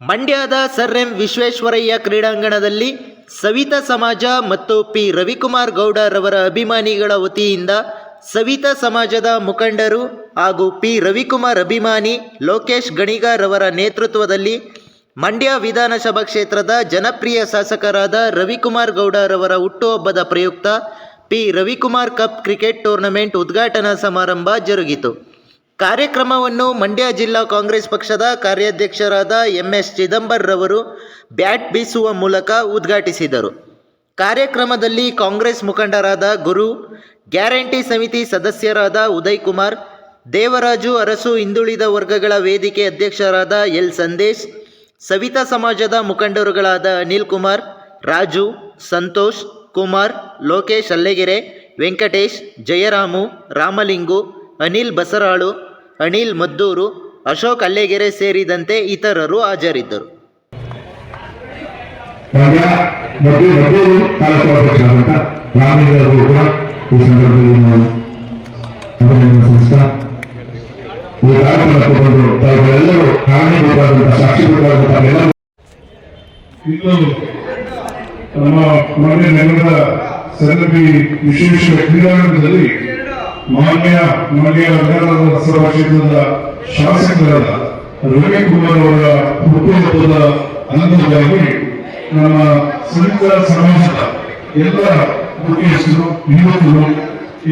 ಮಂಡ್ಯದ sir M Visvesvaraya ಕ್ರೀಡಾಂಗಣದಲ್ಲಿ ಸವಿತಾ ಸಮಾಜ ಮತ್ತು ಪಿ ರವಿಕುಮಾರ್ ಗೌಡರವರ ಅಭಿಮಾನಿಗಳ ವತಿಯಿಂದ ಸವಿತಾ ಸಮಾಜದ ಮುಖಂಡರು ಹಾಗೂ ಪಿ ರವಿಕುಮಾರ್ ಅಭಿಮಾನಿ ಲೋಕೇಶ್ ಗಣಿಗಾರವರ ನೇತೃತ್ವದಲ್ಲಿ ಮಂಡ್ಯ ವಿಧಾನಸಭಾ ಕ್ಷೇತ್ರದ ಜನಪ್ರಿಯ ಶಾಸಕರಾದ ರವಿಕುಮಾರ್ ಗೌಡರವರ ಹುಟ್ಟುಹಬ್ಬದ ಪ್ರಯುಕ್ತ P Ravikumar cup cricket tournament ಉದ್ಘಾಟನಾ ಸಮಾರಂಭ ಜರುಗಿತು. ಕಾರ್ಯಕ್ರಮವನ್ನು ಮಂಡ್ಯ ಜಿಲ್ಲಾ ಕಾಂಗ್ರೆಸ್ ಪಕ್ಷದ ಕಾರ್ಯಾಧ್ಯಕ್ಷರಾದ ಎಂ ಎಸ್ ಚಿದಂಬರ್ರವರು ಬ್ಯಾಟ್ ಬೀಸುವ ಮೂಲಕ ಉದ್ಘಾಟಿಸಿದರು. ಕಾರ್ಯಕ್ರಮದಲ್ಲಿ ಕಾಂಗ್ರೆಸ್ ಮುಖಂಡರಾದ ಗುರು, ಗ್ಯಾರಂಟಿ ಸಮಿತಿ ಸದಸ್ಯರಾದ ಉದಯ್ ಕುಮಾರ್ ದೇವರಾಜು ಅರಸು ಹಿಂದುಳಿದ ವರ್ಗಗಳ ವೇದಿಕೆ ಅಧ್ಯಕ್ಷರಾದ ಎಲ್ ಸಂದೇಶ್, ಸವಿತಾ ಸಮಾಜದ ಮುಖಂಡರುಗಳಾದ ಅನಿಲ್ ಕುಮಾರ್, ರಾಜು, ಸಂತೋಷ್, ಕುಮಾರ್, ಲೋಕೇಶ್ ಅಲ್ಲೆಗೆರೆ, ವೆಂಕಟೇಶ್, ಜಯರಾಮು, ರಾಮಲಿಂಗು, ಅನಿಲ್ ಬಸರಾಳು ಅನಿಲ್ ಮದ್ದೂರು ಅಶೋಕ್ ಅಲ್ಲೆಗೆರೆ ಸೇರಿದಂತೆ ಇತರರು ಹಾಜರಿದ್ದರು. ನಮ್ಮ ಮಂಡ್ಯ ನಗರದ ಸೆಲೆಬ್ರಿ ವಿಶೇಷ ಕ್ರೀಡಾಂಗಣದಲ್ಲಿ ಮಾನ್ಯ ಮಂಡ್ಯ ವಿಧಾನಸಭಾ ಕ್ಷೇತ್ರದ ಶಾಸಕರಾದ ರವಿಕುಮಾರ್ ಅವರ ಹುಟ್ಟುಹಬ್ಬದ ಅಂಗವಾಗಿ ನಮ್ಮ ಸಂಯುಕ್ತ ಸಮಾಜದ ಎಲ್ಲ ಮುಖ್ಯಸ್ಥರು ಯುವಕರು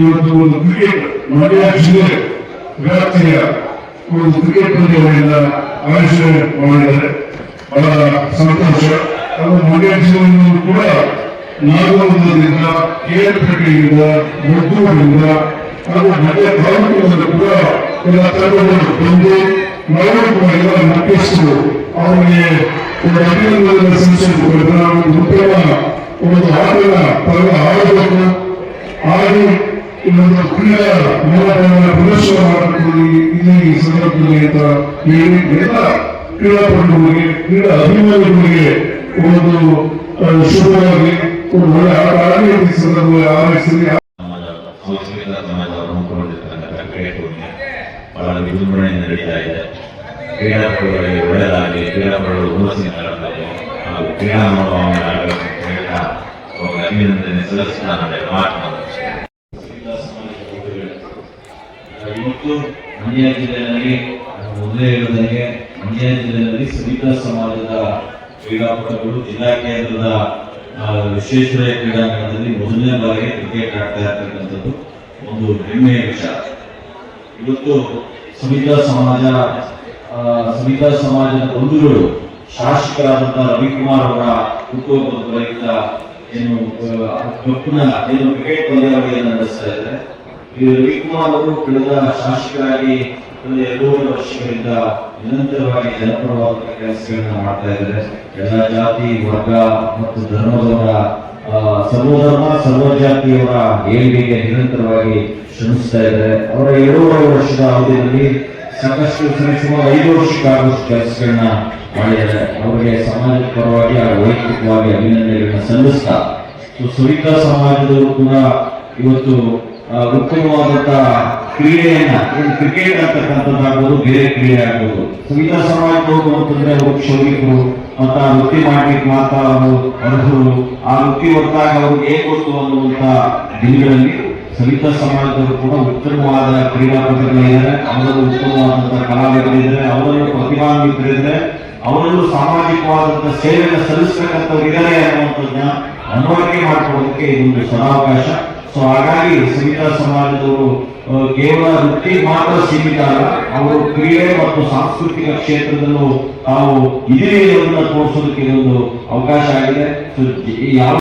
ಇವತ್ತು ಒಂದು ಕ್ರಿಕೆಟ್ ಮಂಡ್ಯ ಜಿಲ್ಲೆ ವ್ಯಾಪ್ತಿಯ ಒಂದು ಕ್ರಿಕೆಟ್ ಪಂದ್ಯಗಳಿಂದ ಆಯೋಜನೆ ಮಾಡಿದ್ದಾರೆ. ಬಹಳ ಸಂತೋಷ. ಅದು ಮಂಡ್ಯ ಜಿಲ್ಲೆಯನ್ನು ಕೂಡ ನಾಗಮಂಗಲದಿಂದ ಕೇರಪೇಟೆಯಿಂದ ಮದ್ದೂರಿನಿಂದ ಹಾಗೂ ಮಂಡ್ಯ ತಾಲೂಕಿನಿಂದ ಕೂಡ ಎಲ್ಲ ತಂಡಗಳು ಬಂದು ನಾವು ಎಲ್ಲ ನಟಿಸು ಅವರಿಗೆ ಒಂದು ಅಭಿನಂದನೆ ಸಲ್ಲಿಸಬೇಕು ಒಂದು ಉತ್ತಮ ಒಂದು ಆಟದ ಪರ್ವ ಆಡಬೇಕು ಇನ್ನೊಂದು ಕ್ರೀಡಾ ಮೂಲಗಳನ್ನು ಪ್ರದರ್ಶನ ಮಾಡಬೇಕು ಇಲ್ಲಿ ಸಂದರ್ಭದಲ್ಲಿ ಅಂತ ಹೇಳಿ ಎಲ್ಲ ಕ್ರೀಡಾಪಟುಗಳಿಗೆ ಕ್ರೀಡಾ ಅಭಿಮಾನಿಗಳಿಗೆ ಒಂದು ಶುಭವಾಗಿ, ಒಂದು ಒಳ್ಳೆ ಆಟ ಈ ಸಂದರ್ಭದಲ್ಲಿ ಆರೈಸಿ ಬಹಳ ವಿಜೃಂಭಣೆಯಿಂದ ನಡೀತಾ ಇದೆ. ಕ್ರೀಡಾಪಟುಗಳಿಗೆ ಒಳ್ಳೆಯದಾಗಲಿ, ಕ್ರೀಡಾಪಟುಗಳು ಹುಮ್ಮಸ್ಸಿನ ಹಾಗೂ ಕ್ರೀಡಾ ಮನೋಭಾವನೆ ಅವ್ರಿಗೆ ಅಭಿನಂದನೆ ಸಲ್ಲಿಸುತ್ತಾರೆ ಮಂಡ್ಯ ಜಿಲ್ಲೆಯಲ್ಲಿ ಮೊದಲೇ ಹೇಳಿದಂಗೆ ಮಂಡ್ಯ ಜಿಲ್ಲೆಯಲ್ಲಿ ಸವಿತಾ ಸಮಾಜದ ಕ್ರೀಡಾಪಟುಗಳು, ಜಿಲ್ಲಾ ಕೇಂದ್ರದ ವಿಶ್ವೇಶ್ವರಯ್ಯ ಕ್ರೀಡಾಂಗಣದಲ್ಲಿ ಮೊದಲನೇ ಬಾರಿಗೆ ಕ್ರಿಕೆಟ್ ಆಡ್ತಾ ಇರ್ತಕ್ಕಂಥದ್ದು ಒಂದು ಹೆಮ್ಮೆಯ ವಿಷಯ ಇವತ್ತು ಸವಿತಾ ಸಮಾಜ ಸವಿತಾ ಸಮಾಜದ ಬಂಧುಗಳು ಶಾಸಕರಾದಂತಹ ರವಿಕುಮಾರ್ ಅವರ ಹುಟ್ಟುಹಬ್ಬದ ಏನು ಕಪ್ಪಿನ ಏನು ಕ್ರಿಕೆಟ್ ಪಂದ್ಯಾವಳಿಯನ್ನು ನಡೆಸ್ತಾ ಇದ್ದಾರೆ. ಈ ರವಿಕುಮಾರ್ ಅವರು ಕಳೆದ ಶಾಸಕರಾಗಿ ಕಳೆದ ಎರಡೂವರೆ ವರ್ಷಗಳಿಂದ ನಿರಂತರವಾಗಿ ಜನಪರವಾದ ಕೆಲಸಗಳನ್ನ ಮಾಡ್ತಾ ಇದ್ದಾರೆ. ಎಲ್ಲ ಜಾತಿ, ವರ್ಗ ಮತ್ತು ಧರ್ಮದವರ ಸರ್ವಧರ್ಮ, ಸರ್ವಜಾತಿಯವರ ಏಳಿಗೆಗೆ ನಿರಂತರವಾಗಿ ಶ್ರಮಿಸ್ತಾ ಇದ್ದಾರೆ. ಅವರ ಎರಡೂವರೆ ವರ್ಷದ ಅವಧಿಯಲ್ಲಿ ಸಾಕಷ್ಟು ಸುಮಾರು ಐದು ವರ್ಷಕ್ಕೆ ಆಗುವಷ್ಟು ಕೆಲಸಗಳನ್ನ ಮಾಡಿದ್ದಾರೆ. ಅವರಿಗೆ ಸಮಾಜದ ಪರವಾಗಿ ಹಾಗೂ ವೈಯಕ್ತಿಕವಾಗಿ ಅಭಿನಂದನೆಗಳನ್ನ ಸಲ್ಲಿಸ್ತಾ, ಸೊ ಸವಿತಾ ಸಮಾಜದವರು ಕೂಡ ಇವತ್ತು ಉತ್ತಮವಾದಂತ ಕ್ರೀಡೆಯನ್ನ ಕ್ರಿಕೆಟ್ ಅಂತಕ್ಕಂಥದ್ದಾಗ್ಬೋದು ಬೇರೆ ಕ್ರೀಡೆ ಆಗ್ಬೋದು. ಸವಿತಾ ಸಮಾಜದವರು ಅಂತಂದ್ರೆ ಅವರು ಕ್ಷೌರಿಕರು ಮತ್ತು ವೃತ್ತಿ ಮಾಡ್ಲಿಕ್ಕೆ ಮಾತ್ರ ಅವರು ಅರ್ಹರು. ಆ ವೃತ್ತಿ ಹೊರತಾಗ ಅವ್ರಿಗೆ ಏನ್ ಗೊತ್ತು ಅನ್ನುವಂತ ದಿನಗಳಲ್ಲಿ ಸಂಗೀತ ಸಮಾಜದವರು ಕೂಡ ಉತ್ತಮವಾದ ಕ್ರೀಡಾಪಟುಗಳಿದ್ದಾರೆ ಅವರಲ್ಲೂ ಉತ್ತಮವಾದಂತಹ ಕಲಾವಿದರಿದ್ದಾರೆ. ಅವರಲ್ಲೂ ಪ್ರತಿಭಾನ್ವಿತರಿದ್ದಾರೆ ಅವರಲ್ಲೂ ಸಾಮಾಜಿಕವಾದಂತಹ ಸೇವೆಯನ್ನು ಸಲ್ಲಿಸತಕ್ಕಂಥವ್ರು ಇದ್ದಾರೆ ಅನ್ನುವಂಥದ್ದನ್ನ ಮನವರಿಕೆ ಮಾಡಿಕೊಳ್ಳೋದಕ್ಕೆ ಇದೊಂದು ಸದಾವಕಾಶ. ಸೊ ಹಾಗಾಗಿ ಸಂಗೀತ ಸಮಾಜದವರು ಕೇವಲ ವೃತ್ತಿ ಮಾತ್ರ ಸೀಮಿತ ಅಲ್ಲ, ಅವರು ಕ್ರೀಡೆ ಮತ್ತು ಸಾಂಸ್ಕೃತಿಕ ಕ್ಷೇತ್ರದಲ್ಲೂ ತಾವು ಇದೇ ತೋರಿಸೋದಕ್ಕೆ ಇದೊಂದು ಅವಕಾಶ ಆಗಿದೆ. ಯಾವ